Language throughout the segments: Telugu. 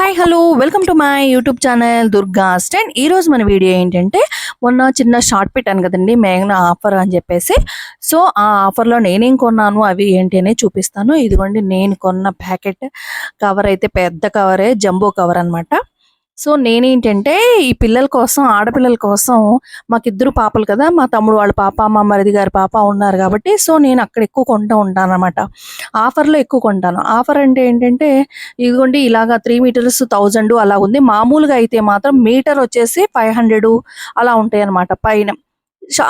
Hi hello welcome to my YouTube channel Durga stand ఈరోజు మన వీడియో ఏంటంటే మొన్న చిన్న షార్ట్ పెట్టాను కదండి మేఘన ఆఫర్ అని చెప్పేసి. సో ఆ ఆఫర్లో నేనేం కొన్నాను అవి ఏంటి అనేది చూపిస్తాను. ఇదిగోండి నేను కొన్న ప్యాకెట్ కవర్ అయితే పెద్ద కవరే జంబో కవర్ అనమాట సో నేనేంటంటే ఈ పిల్లల కోసం ఆడపిల్లల కోసం మాకిద్దరు పాపలు కదా. మా తమ్ముడు వాళ్ళ పాప మా మరిది గారి పాప ఉన్నారు కాబట్టి సో నేను అక్కడ ఎక్కువ కొంటూ ఉంటాను అనమాట ఆఫర్లో ఎక్కువ కొంటాను. ఆఫర్ అంటే ఏంటంటే ఇదిగోండి ఇలాగా త్రీ మీటర్స్ థౌజండ్ అలా ఉంది మామూలుగా అయితే మాత్రం మీటర్ వచ్చేసి ఫైవ్ హండ్రెడ్ అలా ఉంటాయి అనమాట పైన.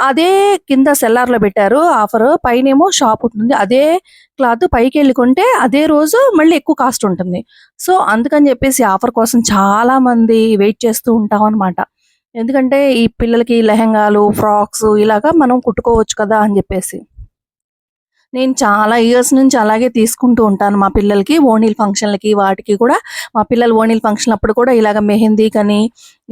అదే కింద సెల్లార్లో పెట్టారు ఆఫర్. పైనేమో షాప్ ఉంటుంది. అదే క్లాత్ పైకి వెళ్ళి కొంటే అదే రోజు మళ్ళీ ఎక్కువ కాస్ట్ ఉంటుంది. సో అందుకని చెప్పేసి ఆఫర్ కోసం చాలా మంది వెయిట్ చేస్తూ ఉంటాం అనమాట ఎందుకంటే ఈ పిల్లలకి లెహెంగాలు ఫ్రాక్స్ ఇలాగా మనం కుట్టుకోవచ్చు కదా అని చెప్పేసి. నేను చాలా ఇయర్స్ నుంచి అలాగే తీసుకుంటూ ఉంటాను మా పిల్లలకి ఓణీల ఫంక్షన్లకి వాటికి కూడా. మా పిల్లలు ఓణీల ఫంక్షన్ అప్పుడు కూడా ఇలాగ మెహందీ కానీ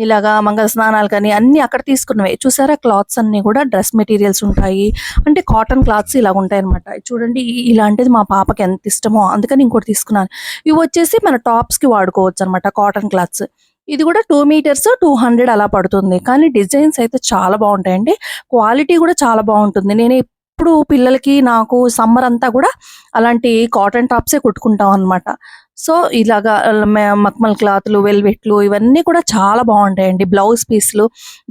ఇలాగా మంగళ స్నానాలు కానీ అన్ని అక్కడ తీసుకున్నవే. చూసారా క్లాత్స్ అన్నీ కూడా డ్రెస్ మెటీరియల్స్ ఉంటాయి. అంటే కాటన్ క్లాత్స్ ఇలా ఉంటాయి అనమాట చూడండి ఇలాంటిది మా పాపకి ఎంత ఇష్టమో అందుకని ఇంకోటి తీసుకున్నాను. ఇవి వచ్చేసి మన టాప్స్కి వాడుకోవచ్చు అనమాట కాటన్ క్లాత్స్ ఇది కూడా టూ మీటర్స్ టూ హండ్రెడ్ అలా పడుతుంది. కానీ డిజైన్స్ అయితే చాలా బాగుంటాయండి. క్వాలిటీ కూడా చాలా బాగుంటుంది. నేను ఎప్పుడు పిల్లలకి నాకు సమ్మర్ అంతా కూడా అలాంటి కాటన్ టాప్సే కుట్టుకుంటాం అనమాట సో ఇలాగా మక్మల్ క్లాత్లు వెల్వెట్లు ఇవన్నీ కూడా చాలా బాగుంటాయండి. బ్లౌజ్ పీస్లు.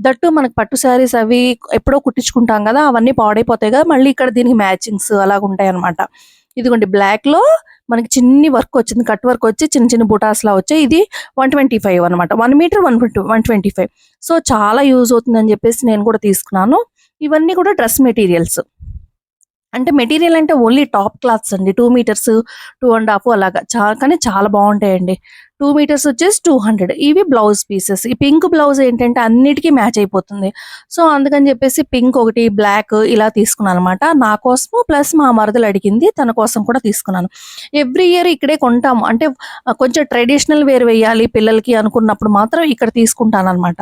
దట్టు మనకు పట్టు శారీస్ అవి ఎప్పుడో కుట్టించుకుంటాం కదా అవన్నీ పాడైపోతాయి కదా మళ్ళీ ఇక్కడ దీనికి మ్యాచింగ్స్ అలాగ ఉంటాయి అనమాట ఇదిగోండి బ్లాక్లో మనకి చిన్ని వర్క్ వచ్చింది కట్ వర్క్ వచ్చి చిన్న చిన్న బుటాస్ లా వచ్చాయి. ఇది వన్ ట్వంటీ ఫైవ్ అనమాట one meter one one twenty five. So చాలా యూజ్ అవుతుందని చెప్పేసి నేను కూడా తీసుకున్నాను. ఇవన్నీ కూడా డ్రెస్ మెటీరియల్స్. అంటే మెటీరియల్ అంటే ఓన్లీ టాప్ క్లాత్స్ అండి. Two meters two and half అలాగా. చా కానీ చాలా బాగుంటాయండి. టూ మీటర్స్ వచ్చేసి టూ హండ్రెడ్ ఇవి బ్లౌజ్ పీసెస్ ఈ పింక్ బ్లౌజ్ ఏంటంటే అన్నిటికీ మ్యాచ్ అయిపోతుంది. సో అందుకని చెప్పేసి పింక్ ఒకటి బ్లాక్ ఇలా తీసుకున్నాను అనమాట నా కోసము ప్లస్ మా మరదలు అడిగింది తన కోసం కూడా తీసుకున్నాను. ఎవ్రీ ఇయర్ ఇక్కడే కొంటాము. అంటే కొంచెం ట్రెడిషనల్ వేర్ వేయాలి పిల్లలకి అనుకున్నప్పుడు మాత్రం ఇక్కడ తీసుకుంటాను అనమాట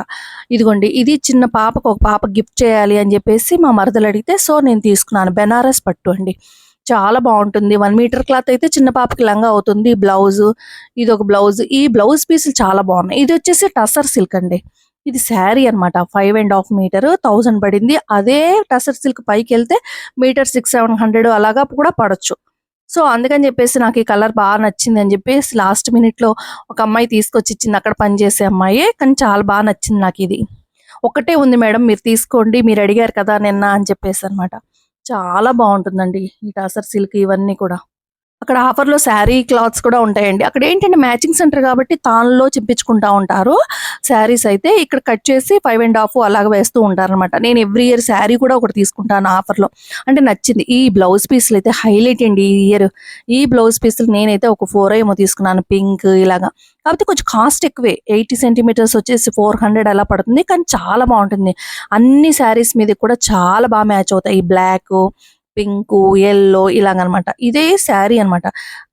ఇదిగోండి ఇది చిన్న పాపకు ఒక పాప గిఫ్ట్ చేయాలి అని చెప్పేసి మా మరదలు అడిగితే సో నేను తీసుకున్నాను. బెనారస్ పట్టు అండి. చాలా బాగుంటుంది. వన్ మీటర్ క్లాత్ అయితే చిన్న పాపకి లంగా అవుతుంది. బ్లౌజ్ ఇది ఒక బ్లౌజ్ ఈ బ్లౌజ్ పీసులు చాలా బాగున్నాయి. ఇది వచ్చేసి టసర్ సిల్క్ అండి. ఇది శారీ అన్నమాట. Five and half meter thousand పడింది. అదే టసర్ సిల్క్ పైకి వెళ్తే మీటర్ సిక్స్ సెవెన్ హండ్రెడ్ అలాగా కూడా పడచ్చు. సో అందుకని చెప్పేసి నాకు ఈ కలర్ బాగా నచ్చింది అని చెప్పేసి లాస్ట్ మినిట్లో ఒక అమ్మాయి తీసుకొచ్చి ఇచ్చింది. అక్కడ పనిచేసే అమ్మాయి. కానీ చాలా బాగా నచ్చింది నాకు ఇది. ఒకటే ఉంది మేడం మీరు తీసుకోండి. మీరు అడిగారు కదా నిన్న అని చెప్పేసి అనమాట చాలా బాగుంటుందండి ఈ టాసర్ సిల్క్ ఇవన్నీ కూడా. అక్కడ ఆఫర్లో శారీ క్లాత్స్ కూడా ఉంటాయండి. అక్కడ ఏంటంటే మ్యాచింగ్ సెంటర్ కాబట్టి తాన్లో చెప్పించుకుంటా ఉంటారు. శారీస్ అయితే ఇక్కడ కట్ చేసి ఫైవ్ అండ్ హాఫ్ అలాగ వేస్తూ ఉంటారు అనమాట నేను ఎవ్రీ ఇయర్ శారీ కూడా ఒకటి తీసుకుంటాను ఆఫర్లో. అంటే నచ్చింది. ఈ బ్లౌజ్ పీసులు అయితే హైలైట్ అండి ఈ ఇయర్. ఈ బ్లౌజ్ పీసులు నేనైతే ఒక ఫోర్ ఏమో తీసుకున్నాను పింక్ ఇలాగా. కాకపోతే కొంచెం కాస్ట్ ఎక్కువే. ఎయిటీ సెంటీమీటర్స్ వచ్చేసి ఫోర్ హండ్రెడ్ అలా పడుతుంది. కానీ చాలా బాగుంటుంది. అన్ని శారీస్ మీద కూడా చాలా బాగా మ్యాచ్ అవుతాయి. బ్లాక్ పింక్ ఎల్లో ఇలాగనమాట. ఇదే శారీ అన్నమాట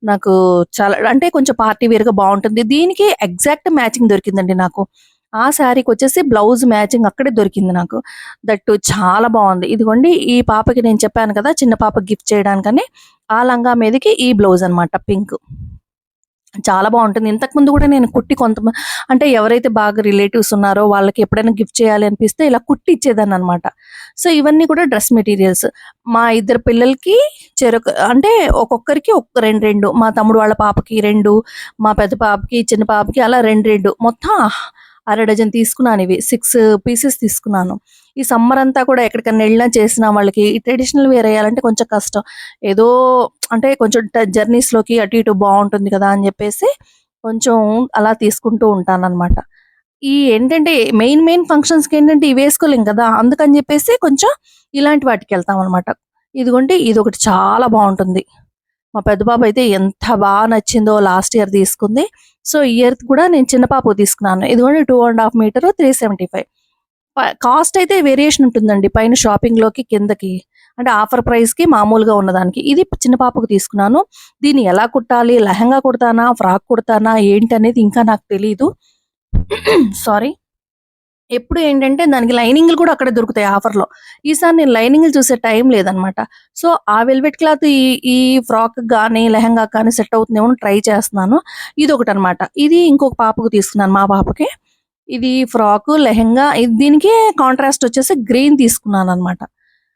నాకు చాలా అంటే కొంచెం పార్టీ వేర్గా బాగుంటుంది. దీనికి ఎగ్జాక్ట్ మ్యాచింగ్ దొరికిందండి నాకు. ఆ శారీకి వచ్చేసి బ్లౌజ్ మ్యాచింగ్ అక్కడే దొరికింది నాకు. దట్ చాలా బాగుంది. ఇదిగోండి ఈ పాపకి నేను చెప్పాను కదా చిన్న పాప గిఫ్ట్ చేయడానికని ఆ లంగా మీదకి ఈ బ్లౌజ్ అన్నమాట పింక్. చాలా బాగుంటుంది. ఇంతకుముందు కూడా నేను కుట్టి కొంత అంటే ఎవరైతే బాగా రిలేటివ్స్ ఉన్నారో వాళ్ళకి ఎప్పుడైనా గిఫ్ట్ చేయాలి అనిపిస్తే ఇలా కుట్టి ఇచ్చేదాన్ని అనమాట సో ఇవన్నీ కూడా డ్రెస్ మెటీరియల్స్. మా ఇద్దరు పిల్లలకి చెరొక అంటే ఒక్కొక్కరికి ఒక రెండు రెండు. మా తమ్ముడు వాళ్ళ పాపకి రెండు మా పెద్ద పాపకి చిన్న పాపకి అలా రెండు రెండు. మొత్తం అర డజన్ తీసుకున్నాను ఇవి. సిక్స్ పీసెస్ తీసుకున్నాను. ఈ సమ్మర్ అంతా కూడా ఎక్కడికైనా వెళ్ళినా చేసిన వాళ్ళకి ట్రెడిషనల్ వేర్ వేయాలంటే కొంచెం కష్టం. ఏదో అంటే కొంచెం జర్నీస్లోకి అటు ఇటు బాగుంటుంది కదా అని చెప్పేసి కొంచెం అలా తీసుకుంటూ ఉంటాను అనమాట ఈ ఏంటంటే మెయిన్ మెయిన్ ఫంక్షన్స్కి ఏంటంటే ఇవి వేసుకోలేం కదా? అందుకని చెప్పేసి కొంచెం ఇలాంటి వాటికి వెళ్తాం అనమాట ఇదిగోండి ఇది ఒకటి చాలా బాగుంటుంది. మా పెద్ద బాబు అయితే ఎంత బాగా నచ్చిందో లాస్ట్ ఇయర్ తీసుకుంది. సో ఈ ఇయర్ కూడా నేను చిన్న పాప తీసుకున్నాను. ఇదిగోండి two and half meter three seventy five cost అయితే వేరియేషన్ ఉంటుందండి పైన షాపింగ్లోకి కిందకి. అంటే ఆఫర్ ప్రైస్కి మామూలుగా ఉన్నదానికి. ఇది చిన్న పాపకు తీసుకున్నాను. దీన్ని ఎలా కుట్టాలి లెహంగా కుడతానా ఫ్రాక్ కుడతానా ఏంటి అనేది ఇంకా నాకు తెలియదు సారీ ఎప్పుడు ఏంటంటే దానికి లైనింగ్‌లు కూడా అక్కడే దొరుకుతాయి ఆఫర్‌లో. ఈసారి నేను లైనింగ్‌లు చూసే టైం లేదనమాట. సో, ఆ వెల్వెట్ క్లాత్ ఈ ఈ ఫ్రాక్ కానీ లెహంగా కానీ సెట్ అవుతుందేమో అని ట్రై చేస్తున్నాను. ఇది ఒకటి అనమాట ఇది ఇంకొక పాపకు తీసుకున్నాను మా పాపకి. ఇది ఫ్రాక్ లెహెంగా దీనికి కాంట్రాస్ట్ వచ్చేసి గ్రీన్ తీసుకున్నాను అనమాట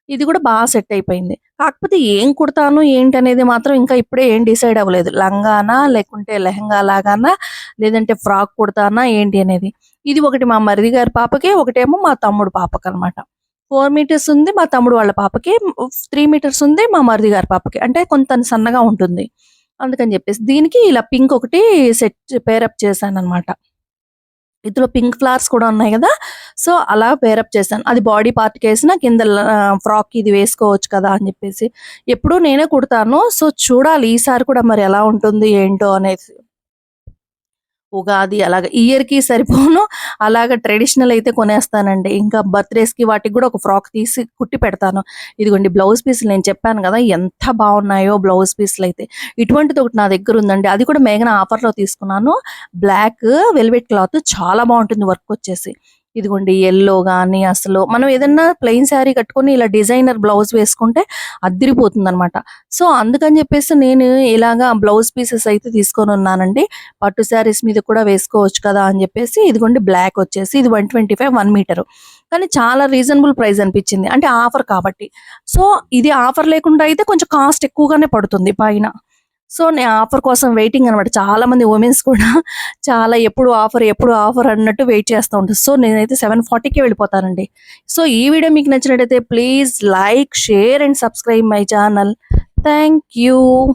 ఇది కూడా బాగా సెట్ అయిపోయింది. కాకపోతే ఏం కుడతాను ఏంటనేది మాత్రం ఇంకా ఇప్పుడే ఏం డిసైడ్ అవ్వలేదు. లంగానా? లేకుంటే లెహెంగా లాగానా? లేదంటే ఫ్రాక్ కుడతానా? ఏంటి అనేది. ఇది ఒకటి మా మరిది గారి పాపకి, ఒకటేమో మా తమ్ముడు పాపకనమాట. ఫోర్ మీటర్స్ ఉంది మా తమ్ముడు వాళ్ళ పాపకి. త్రీ మీటర్స్ ఉంది మా మరిది గారి పాపకి. అంటే కొంత సన్నగా ఉంటుంది. అందుకని చెప్పేసి దీనికి ఇలా పింక్ ఒకటి సెట్ పేరప్ చేశాను అనమాట ఇందులో పింక్ ఫ్లవర్స్ కూడా ఉన్నాయి కదా సో, అలా పేరప్ చేశాను. అది బాడీ పార్ట్‌కేసినా కింద ఫ్రాక్ ఇది వేసుకోవచ్చు కదా! అని చెప్పేసి. ఎప్పుడూ నేనే కుడతాను. సో, చూడాలి ఈసారి కూడా మరి ఎలా ఉంటుంది ఏంటో అనేసి. ఉగాది అలాగ ఇయర్‌కి సరిపోను అలాగ ట్రెడిషనల్ అయితే కొనేస్తానండి. ఇంకా బర్త్‌డేస్‌కి వాటికి కూడా ఒక ఫ్రాక్ తీసి కుట్టి పెడతాను. ఇదిగోండి బ్లౌజ్ పీసులు నేను చెప్పాను కదా ఎంత బాగున్నాయో బ్లౌజ్ పీసులయితే. ఇటువంటిది ఒకటి నా దగ్గర ఉందండి. అది కూడా మేఘన ఆఫర్‌లో తీసుకున్నాను. బ్లాక్ వెల్వెట్ క్లాత్ చాలా బాగుంటుంది వర్క్ వచ్చేసి. ఇదిగోండి ఎల్లో కానీ అసలు మనం ఏదన్నా ప్లెయిన్ శారీ కట్టుకొని ఇలా డిజైనర్ బ్లౌజ్ వేసుకుంటే అద్దిరిపోతుందనమాట. సో, అందుకని చెప్పేసి నేను ఇలాగా బ్లౌజ్ పీసెస్ అయితే తీసుకొని ఉన్నానండి పట్టు శారీస్ మీద కూడా వేసుకోవచ్చు కదా! అని చెప్పేసి ఇదిగోండి బ్లాక్ వచ్చేసి ఇది 125 1 మీటరు. కానీ చాలా రీజనబుల్ ప్రైస్ అనిపించింది. అంటే ఆఫర్ కాబట్టి. సో, ఇది ఆఫర్ లేకుండా అయితే కొంచెం కాస్ట్ ఎక్కువగానే పడుతుంది పైన. సో, నేను ఆఫర్ కోసం వెయిటింగ్ అనమాట. చాలా మంది ఉమెన్స్ కూడా చాలా ఎప్పుడు ఆఫర్, ఎప్పుడు ఆఫర్ అన్నట్టు వెయిట్ చేస్తా ఉంటారు. సో, నేనైతే 740కే వెళ్ళిపోతానండి. సో, ఈ వీడియో మీకు నచ్చినట్టయితే please like, share and subscribe my channel. Thank you.